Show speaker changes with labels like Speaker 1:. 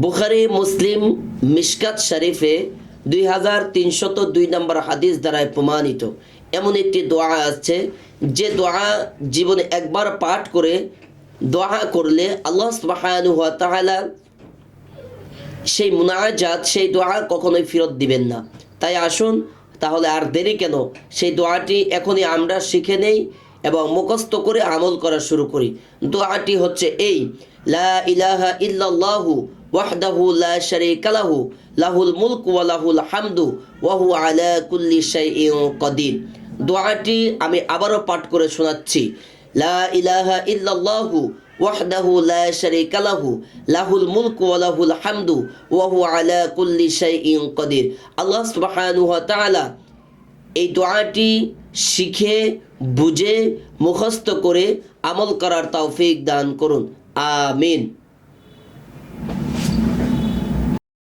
Speaker 1: বুখারি, মুসলিম, মিশকাত শরীফে দুই হাজার তিনশত দুই নম্বর হাদিস দ্বারায় প্রমাণিত। এমন একটি দোয়া আছে, যে দোয়া জীবনে একবার পাঠ করে দোয়া করলে আল্লাহ তাআলা সেই মুনাজাত, সেই দোয়া কখনোই ফেরত দিবেন না। তাই আসুন, তাহলে আর দেরি কেন? সেই দোয়াটি এখনই আমরা শিখে নেই এবং মুখস্থ করে আমল করা শুরু করি। দোয়াটি হচ্ছে এই, লা ইলাহা ইল্লাল্লাহু ওয়াহদাহু লা শারীকা লাহু, লাহুল মুলকু ওয়া লাহুল হামদু, ওয়া হুয়া আলা কুল্লি দোয়াটি আমি আবারও পাঠ করে শোনাচ্ছি। লা ইলাহা ইল্লাল্লাহু লাহু, লাহুল মুলকু ওয়া লাহুল হামদু, ওয়া হুয়া আলা কুল্লি শাইইন কাদির। আল্লাহ সুবহানাহু ওয়া তাআলা এই দোয়াটি শিখে, বুঝে, মুখস্থ করে আমল করার তৌফিক দান করুন। আমিন।